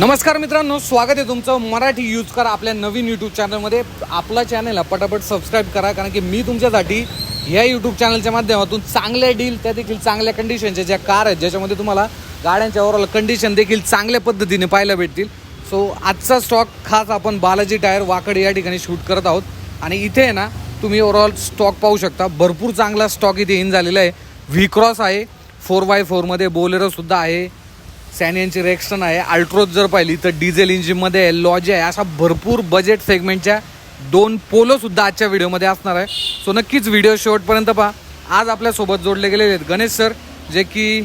नमस्कार मित्रांनो स्वागत आहे तुमचं मराठी यूज करा आपल्या नवीन यूट्यूब चॅनलमध्ये आपला चॅनल पटापट सबस्क्राईब करा कारण की मी तुमच्यासाठी ह्या यूट्यूब चॅनलच्या माध्यमातून चांगल्या डील त्या देखील चांगल्या कंडिशनच्या ज्या कार आहेत ज्याच्यामध्ये तुम्हाला गाड्यांच्या ओव्हरऑल कंडिशन देखील चांगल्या पद्धतीने पाहायला भेटतील. सो आजचा स्टॉक खास आपण बालाजी टायर वाकड या ठिकाणी शूट करत आहोत. आणि इथे आहे ना तुम्ही ओव्हरऑल स्टॉक पाहू शकता. भरपूर चांगला स्टॉक इथे इन झालेला आहे. व्ही क्रॉस आहे फोर बाय फोरमध्ये बोलेरोसुद्धा आहे. सॅनियनची रेक्स्टन आहे. अल्ट्रोज जर पाहिली तर डिझेल इंजिनमध्ये आहे लॉजी आहे. अशा भरपूर बजेट सेगमेंटच्या दोन पोलो सुद्धा आजच्या व्हिडिओमध्ये असणार आहे. सो नक्कीच व्हिडिओ शेवटपर्यंत पहा. आज आपल्यासोबत जोडले गेलेले आहेत गणेश सर जे की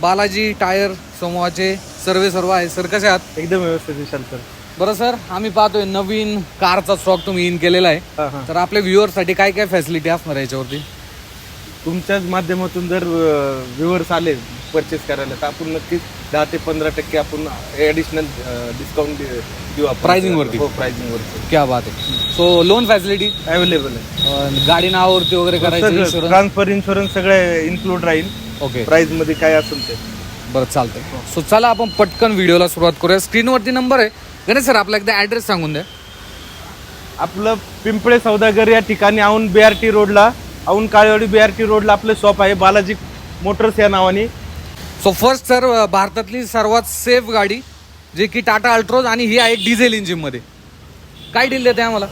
बालाजी टायर समूहाचे सर्वे सर्व आहे. सर कसे आहात? एकदम व्यवस्थित विशाल सर बरं सर आम्ही पाहतोय नवीन कारचा स्टॉक तुम्ही इन केलेला आहे. तर आपल्या व्ह्युअरसाठी काय काय फॅसिलिटी असणार आहे याच्यावरती? तुमच्याच माध्यमातून जर व्ह्युअर्स आले परचेस करायला तर आपण नक्कीच दहा ते पंधरा टक्के आपण ॲडिशनल डिस्काउंट देऊ आपण. Pricing वरती? हो प्राइसिंग वरती. क्या बात आहे सो लोन फॅसिलिटी अवेलेबल आहे. गाडी नावावरती वगैरे करायचं सगळं. इन्शुरन्स ट्रान्सफर इन्शुरन्स सगळे इन्क्लूड राहील. ओके प्राइसमध्ये काय असेल ते. बरं चालतंय. सो चला आपण पटकन व्हिडिओला सुरुवात करूया. स्क्रीनवरती नंबर आहे. गणेश सर आपला एकदा ॲड्रेस सांगून द्या. आपलं पिंपळे सौदागर या ठिकाणी औन बी आर टी रोडला Aundh Kalewadi B R T रोडला आपलं शॉप आहे. बालाजी मोटर्स या नावाने. सो फर्स्ट सर भारतातली सर्वात सेफ गाडी जे की टाटा अल्ट्रोज आणि ही आहे डिझेल इंजिनमध्ये काय डील देते आम्हाला?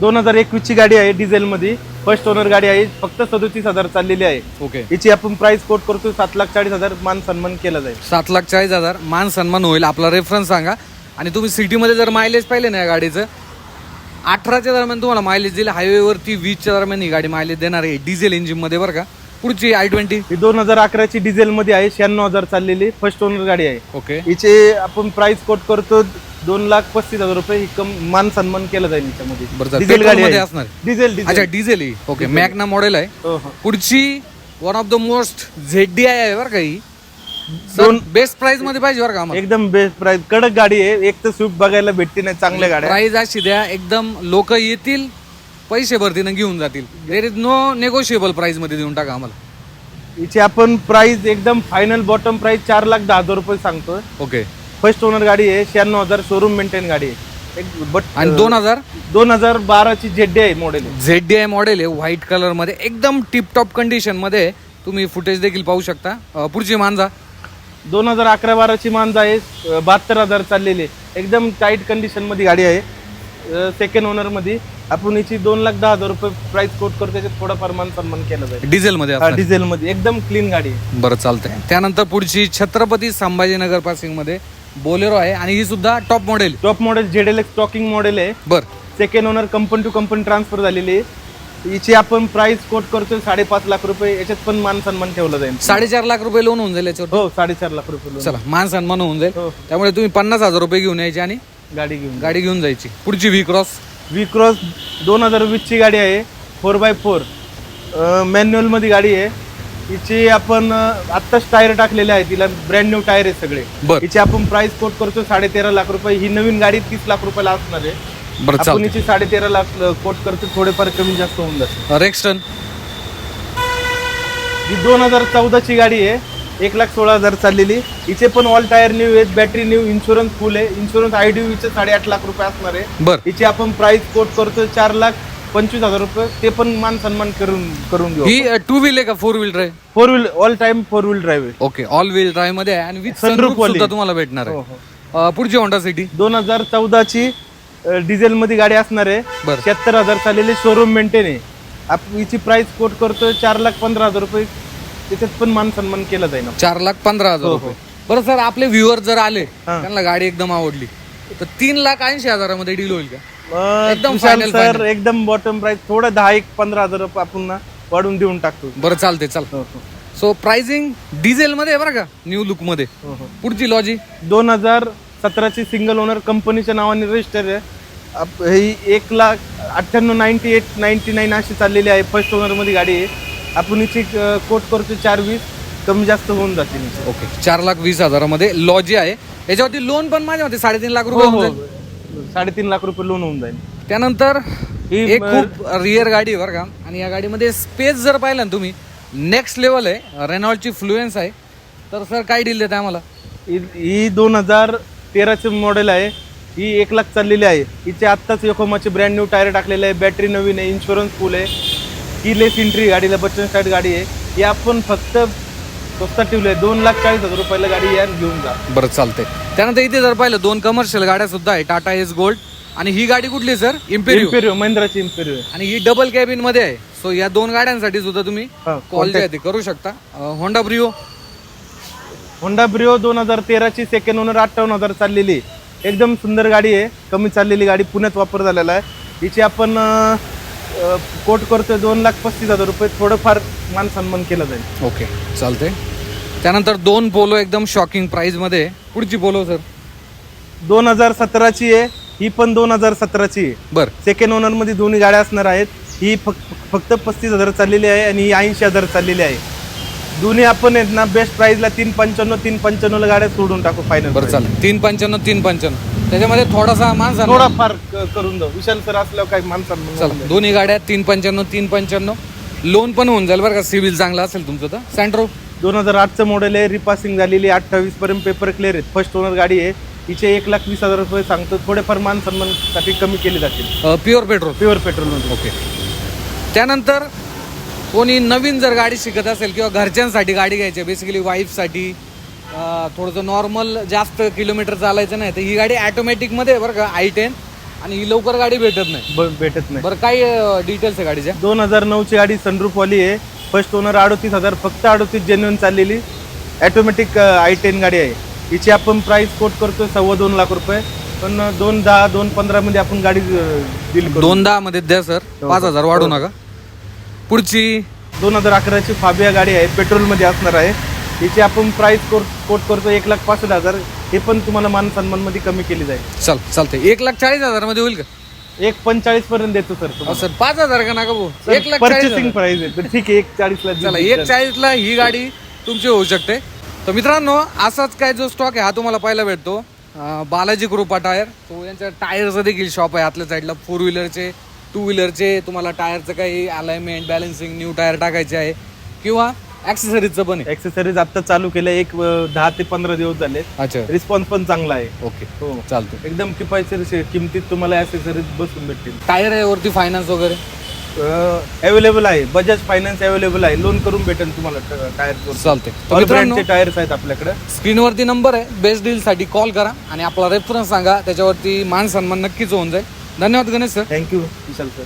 दोन हजार एकवीसची गाडी आहे डिझेलमध्ये फर्स्ट ओनर गाडी आहे फक्त सदोतीस हजार चाललेली आहे. ओके याची आपण प्राइस कोट करतो सात लाख चाळीस हजार मान सन्मान केला जाईल. सात लाख चाळीस हजार मान सन्मान होईल आपला रेफरन्स सांगा. आणि तुम्ही सिटीमध्ये जर मायलेज पाहिले ना या गाडीचं अठराच्या दरम्यान तुम्हाला मायलेज दिलं. हायवेवरती वीसच्या दरम्यान ही गाडी मायलेज देणार आहे डिझेल इंजिनमध्ये बरं का. पुढची आय ट्वेंटी ही दोन हजार अकराची डिझेल मध्ये आहे शहाण्णव हजार चाललेली. फर्स्ट ओनर गाडी आहे. ओके हिचे आपण प्राइस कोट करतो दोन लाख पस्तीस हजार रुपये ही कम मान सन्मान केला जाईल बरं चालेल. डिझेल गाडी आहे. असणार. डिझेल अच्छा डिझेल डिझेल ही ओके मॅगना मॉडेल आहे. हो, हो. पुढची one of the most Z D I आहे बरं का ही. दोन दोन- बेस्ट प्राइसमध्ये पाहिजे बरं का आम्हाला? एकदम बेस्ट प्राइस कडक गाडी आहे. एक तर स्विफ्ट बघायला भेटते नाही चांगल्या गाड्या. प्राइस अशी द्या एकदम लोक येतील पैसे भरतील आणि घेऊन जातील. देर इज नो नेगोशिएबल प्राइसमध्ये देऊन टाका आम्हाला. हिची आपण प्राइस एकदम फायनल बॉटम प्राइस चार लाख दहा हजार रुपये सांगतोय. ओके फर्स्ट ओनर गाडी आहे शहाण्णव हजार शोरूम मेंटेन गाडी आहे. एक बट आणि दोन हजार? दोन हजार बाराची जेड्डी आहे model Z D I model आहे व्हाईट कलरमध्ये एकदम टिपटॉप कंडिशनमध्ये आहे. तुम्ही फुटेज देखील पाहू शकता. अं, पुढची मांजा. दोन हजार अकरा बाराची मांज आहे बहात्तर हजार चाललेली आहे. एकदम टाईट कंडिशनमध्ये गाडी आहे. सेकंड ओनरमध्ये. आपण हिची दोन लाख दहा हजार रुपये प्राइस कोट करतो त्याच्यात थोडाफार मान सन्मान केला जाईल. डिझेल मध्ये हा असणार. डिझेल मध्ये. एकदम क्लीन गाडी आहे. बरं चालतंय. त्यानंतर पुढची छत्रपती संभाजीनगर पासिंगमध्ये बोलेरो आहे आणि ही सुद्धा टॉप मॉडेल टॉप मॉडेल जेडेल एक्स टॉकिंग मॉडेल आहे. बर. Second owner company to company transfer झालेली आहे. हिची आपण प्राइस कोट करतोय साडेपाच लाख रुपये. याच्यात पण मान सन्मान ठेवला जाईल. साडेचार लाख रुपये लोन होऊन जाईल याच्यावर? हो साडेचार लाख रुपये loan. चला मान सन्मान होऊन जाईल. हो. त्यामुळे तुम्ही पन्नास हजार रुपये घेऊन यायचे आणि गाडी घेऊन गाडी घेऊन जायची. पुढची व्ही क्रॉस व्ही क्रॉस दोन हजार वीसची गाडी आहे. Four by four. मॅन्युअलमध्ये गाडी आहे. हिची आपण आत्ताच टायर टाकलेले आहे तिला ब्रँड न्यू टायर आहे सगळे. हिची आपण प्राइस कोट करतो साडे तेरा लाख रुपये. ही नवीन गाडी तीस लाख रुपयाला असणार आहे. आपण हिची साडे तेरा लाख कोट करतो. थोडेफार कमी जास्त होऊन जाते. रेक्स्टन. ही दोन हजार चौदाची गाडी आहे. एक लाख सोळा हजार चाललेली. हिचे पण ऑल टायर न्यू आहेत बॅटरी न्यू इन्शुरन्स फुल आहे. इन्शुरन्स आय डी हिचे साडेआठ लाख रुपये असणार आहे. बर. हिची आपण प्राइस कोट करतो चार लाख पंचवीस हजार रुपये. ते पण मान सन्मान करून करून घेऊ ही टू व्हील आहे का four wheel drive four wheel all time four wheel drive आहे. ओके ऑल व्हील ड्राईव्हमध्ये आहे. आणि विथ Sunroof सनरूफ वाली. सुद्धा तुम्हाला भेटणार हो, आहे अं, पुढची होंडा सिटी दोन हजार चौदाची डिझेल मध्ये गाडी असणार आहे. बरं. शहात्तर हजार चाललेली शोरूम मेंटेन आहे. आप हिची प्राइस कोट करतोय चार लाख पंधरा हजार रुपये. त्याच्यात पण मान सन्मान केला जाईल चार लाख पंधरा हजार हो, रुपये. बरं सर आपले व्ह्युअर जर आले हा. त्यांना गाडी एकदम आवडली. तर तीन लाख ऐंशी हजारामध्ये डील होईल का? एकदम विशाल final, सर final. एकदम बॉटम प्राइस थोडं दहा एक पंधरा हजार रुपये आपण ना वाढून देऊन टाकतो. बरं चालते चाल. हो, हो. सो प्राइसिंग डिझेल मध्ये आहे बरं का? न्यू लुकमध्ये. हो, हो. पुढची लॉजी दोन हजार सतराची सिंगल ओनर कंपनीच्या नावाने रजिस्टर आहे. आप- ही एक लाख अठ्ठ्याण्णव नाईन्टी एट नाईन्टी नाईन अशी चाललेली आहे. फर्स्ट ओनरमध्ये गाडी आहे. आपण हिची कोट करतो चार वीस कमी जास्त होऊन जाते. ओके चार लाख वीस हजारामध्ये लॉजी आहे. याच्यावरती लोन पण माझ्या होते साडेतीन लाख रुपये हो होऊन हो. जाईल. साडेतीन लाख रुपये लोन होऊन जाईल. त्यानंतर ही एक म- खूप रिअर गाडी आहे बरं का. आणि या गाडीमध्ये स्पेस जर पाहिलं ना तुम्ही नेक्स्ट लेवल आहे. रेनॉल्डची फ्लुएन्स आहे. तर सर काय डील देत आम्हाला? ही- ही दोन हजार तेराचं मॉडेल आहे. ही एक लाख चाललेली आहे. हिचे आत्ताच योकोमाचे ब्रँड न्यू टायर टाकलेले आहे. बॅटरी नवीन आहे. इन्शुरन्स फुल आहे. की लेस एंट्री गाडीला बटन स्टार्ट गाडी आहे. ही आपण फक्त स्वस्तात ठेवली आहे दोन लाख चाळीस हजार रुपयाला गाडी यार घेऊन जा. बरं चालते त्यानंतर इथे जर पाहिलं दोन कमर्शियल गाड्या सुद्धा आहे. टाटा एस गोल्ड आणि ही गाडी कुठली सर इम्पेरियो इम्पेरियो महिंद्राची इम्पेरियो आहे आणि ही डबल कॅबिनमध्ये आहे. सो या दोन गाड्यांसाठी सुद्धा तुम्ही हा, कॉल जे आहे ते करू शकता. होंडा ब्रिओ होंडा ब्रिओ दोन हजार तेराची सेकंड ओनर अठ्ठावन्न हजार चाललेली. आहे. एकदम सुंदर गाडी आहे. कमी चाललेली गाडी पुण्यात वापर झालेला आहे. हिची आपण कोट करतोय दोन लाख पस्तीस हजार रुपये थोडंफार मान सन्मान केला जाईल. ओके चालते त्यानंतर दोन पोलो एकदम शॉकिंग प्राइसमध्ये. आहे. पुढची पोलो सर दोन हजार सतराची आहे ही पण दोन हजार सतराची आहे. बर. सेकंड ओनरमध्ये दोन्ही गाड्या असणार आहेत. ही फक्त फक्त पस्तीस हजार चाललेली आहे आणि ही ऐंशी हजार चाललेली आहे. दोन्ही आपण आहेत ना बेस्ट प्राइसला तीन पंच्याण्णव तीन पंच्याण्णवला गाड्या सोडून टाकू फायनल बरं चालेल. तीन पंच्याण्णव तीन पंच्याण्णव. त्याच्यामध्ये थोडासा माणसा थोडाफार क- करून जाऊ. विशाल सर असल्यावर काही माणसांना चला दोन्ही गाड्या तीन पंच्याण्णव तीन पंच्याण्णव. लोन पण होऊन जाईल बरं का सिव्हिल चांगला असेल तुमचं तर. सँट्रो दोन हजार आठचं मॉडेल आहे रिपासिंग झालेली अठ्ठावीस पर्यंत पेपर क्लिअर आहेत. फर्स्ट ओनर गाडी आहे. हिचे एक लाख वीस हजार रुपये सांगतो थोडेफार मान सन्मानसाठी कमी केले जातील. Pure petrol pure petrol okay त्यानंतर कोणी नवीन जर गाडी शिकत असेल किंवा घरच्यांसाठी गाडी घ्यायची बेसिकली वाईफसाठी थोडंसं नॉर्मल जास्त किलोमीटर चालायचं नाही. तर ही गाडी ॲटोमॅटिकमध्ये बरं का आय टेन आणि ही लवकर गाडी भेटत नाही. भेटत नाही. बरं काय डिटेल्स आहे गाडीच्या? दोन हजार नऊची गाडी सनरूफवाली आहे. फर्स्ट ओनर अडोतीस हजार फक्त अडोतीस जेन्युन चाललेली. ॲटोमॅटिक आय टेन गाडी आहे. हिची आपण प्राइस कोट करतो सव्वा दोन लाख रुपये. पण दोन दहा दोन पंधरामध्ये आपण गाडी डील करू. दोन दहा मध्ये द्या सर. पाच हजार वाढू नका. पुढची? दोन हजार अकराची फाबिया गाडी आहे. पेट्रोलमध्ये असणार आहे. हिची आपण प्राइस कोट करतो एक लाख पासष्ट हजार. हे पण तुम्हाला मान सन्मानमध्ये कमी केली जाईल. चल चालते एक लाख चाळीस हजारमध्ये होईल का? एक पंचाळीस पर्यंत देतो सर अहो, सर पाच हजार का नका भाऊ? एक लाख चाळीस पर्चेसिंग. प्राइस आहे. तर ठीक आहे एक चाळीसला देऊ. चला एक चाळीसला ही गाडी तुमची होऊ शकते. तर मित्रांनो असाच काय जो स्टॉक आहे हा तुम्हाला पाहायला भेटतो. अं, बालाजी कृपा टायर. तो यांच्या टायरचं देखील शॉप आहे आतल्या साईडला फोर व्हीलरचे टू व्हीलरचे तुम्हाला टायरचं काही अलाइनमेंट बॅलन्सिंग न्यू टायर टाकायचे आहे. किंवा ॲक्सेसरीजचं पण आहे. ऍक्सेसरीज आता चालू केलं एक अं, दहा ते पंधरा दिवस झाले अच्छा. रिस्पॉन्स पण चांगला आहे. ओके हो. चालतो एकदम किफायतशीर किमतीत तुम्हाला ऍक्सेसरीज बसून भेटतील. टायर आहे वरती फायनान्स वगैरे? अवेलेबल आहे. बजाज फायनान्स अवेलेबल आहे. लोन करून भेटेल तुम्हाला टायर चालते तर मित्रांनो टायर्स आहेत आपल्याकडे. स्क्रीनवरती नंबर आहे. बेस्ट डीलसाठी कॉल करा आणि आपला रेफरन्स सांगा. त्याच्यावरती मान सन्मान नक्कीच होऊन जाईल. धन्यवाद Ganesh sir thank you Vishal sir